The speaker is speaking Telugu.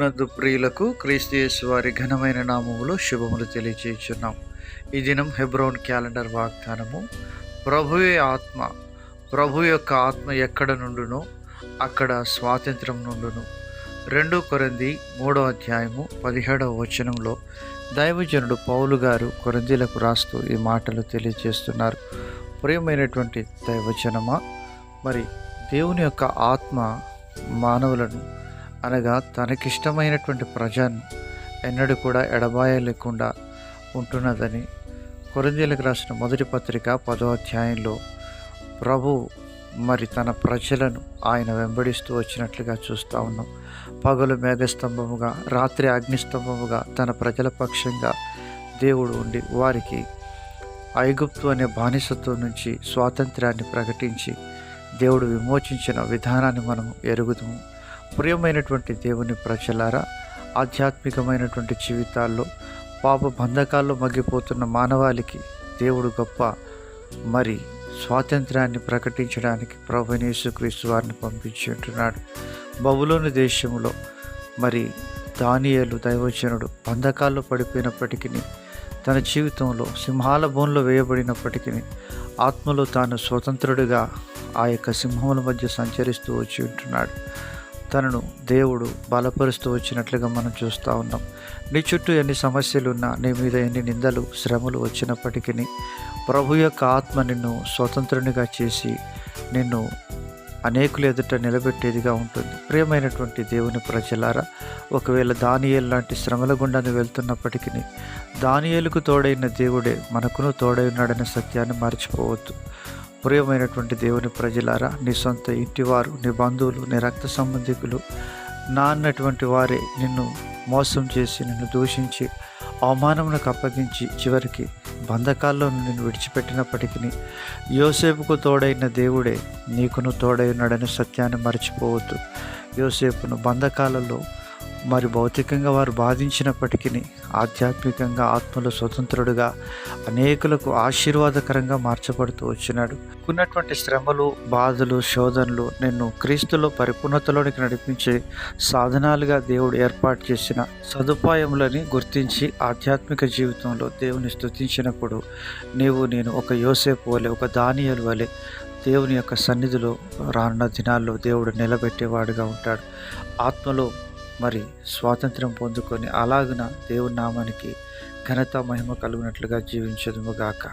నందు ప్రియులకు క్రీస్తు వారి ఘనమైన నామములో శుభములు తెలియచేయుచున్నాం. ఈ దినం హెబ్రోన్ క్యాలెండర్ వాగ్దానము ప్రభువే ఆత్మ ప్రభు యొక్క ఆత్మ ఎక్కడ నుండునో అక్కడ స్వాతంత్రం నుండును. రెండు కొరంది మూడో అధ్యాయము పదిహేడవ వచనంలో దైవజనుడు పౌలు గారు కొరందీలకు రాస్తూ ఈ మాటలు తెలియజేస్తున్నారు ప్రియమైనటువంటి దైవజనమా మరి దేవుని యొక్క ఆత్మ మానవులను అనగా తనకిష్టమైనటువంటి ప్రజను ఎన్నడూ కూడా ఎడబాయ లేకుండా ఉంటున్నదని కొరిందీలకు రాసిన మొదటి పత్రిక పదో అధ్యాయంలో ప్రభు మరి తన ప్రజలను ఆయన వెంబడిస్తూ వచ్చినట్లుగా చూస్తూ ఉన్నాం. పగలు మేఘస్తంభముగా రాత్రి అగ్నిస్తంభముగా తన ప్రజల పక్షంగా దేవుడు ఉండి వారికి ఐగుప్తు అనే బానిసత్వం నుంచి స్వాతంత్రాన్ని ప్రకటించి దేవుడు విమోచించిన విధానాన్ని మనం ఎరుగుదాము. ప్రియమైనటువంటి దేవుని ప్రజలారా ఆధ్యాత్మికమైనటువంటి జీవితాల్లో పాప బంధకాల్లో మగ్గిపోతున్న మానవాళికి దేవుడు గొప్ప మరి స్వాతంత్రాన్ని ప్రకటించడానికి ప్రభు యేసుక్రీస్తు వారిని పంపించి ఉంటున్నాడు. బబులోని దేశంలో మరి దానియలు దైవజనుడు బంధకాల్లో పడిపోయినప్పటికీ తన జీవితంలో సింహాల బోన్లో వేయబడినప్పటికీ ఆత్మలో తాను స్వతంత్రుడిగా ఆ యొక్క సింహముల మధ్య సంచరిస్తూ వచ్చి ఉంటున్నాడు. తనను దేవుడు బలపరుస్తూ వచ్చినట్లుగా మనం చూస్తూ ఉన్నాం. నీ చుట్టూ ఎన్ని సమస్యలు ఉన్నా నీ మీద ఎన్ని నిందలు శ్రమలు వచ్చినప్పటికీ ప్రభు యొక్క ఆత్మ నిన్ను స్వతంత్రునిగా చేసి నిన్ను అనేకులు ఎదుట నిలబెట్టేదిగా ఉంటుంది. ప్రియమైనటువంటి దేవుని ప్రజలారా ఒకవేళ దానియేలు లాంటి శ్రమల గుండాన్ని వెళ్తున్నప్పటికీ దానియేలుకు తోడైన దేవుడే మనకును తోడై ఉన్నాడనే సత్యాన్ని మర్చిపోవద్దు. ప్రియమైనటువంటి దేవుని ప్రజలారా నీ సొంత ఇంటివారు నీ బంధువులు నీ రక్త సంబంధికులు నా అన్నటువంటి వారే నిన్ను మోసం చేసి నిన్ను దూషించి అవమానమునకు అప్పగించి చివరికి బంధకాల్లో నిన్ను విడిచిపెట్టినప్పటికీ యోసేపుకు తోడైన దేవుడే నీకును తోడై ఉన్నాడనే సత్యాన్ని మర్చిపోవద్దు. యోసేపును బంధకాలలో మరి భౌతికంగా వారు బాధించినప్పటికీ ఆధ్యాత్మికంగా ఆత్మలో స్వతంత్రుడుగా అనేకులకు ఆశీర్వాదకరంగా మార్చబడుతూ వచ్చినాడు. ఉన్నటువంటి శ్రమలు బాధలు శోధనలు నిన్ను క్రీస్తులో పరిపూర్ణతలోనికి నడిపించే సాధనాలుగా దేవుడు ఏర్పాటు చేసిన సదుపాయములని గుర్తించి ఆధ్యాత్మిక జీవితంలో దేవుని స్తుతించినప్పుడు నీవు నేను ఒక యోసేపు వలె ఒక దానియలు వలె దేవుని యొక్క సన్నిధిలో రానున్న దినాల్లో దేవుడు నిలబెట్టేవాడుగా ఉంటాడు. ఆత్మలో మరి స్వాతంత్రం పొందుకొని అలాగున దేవుని నామానికి ఘనత మహిమ కలుగునట్లుగా జీవించదుముగాక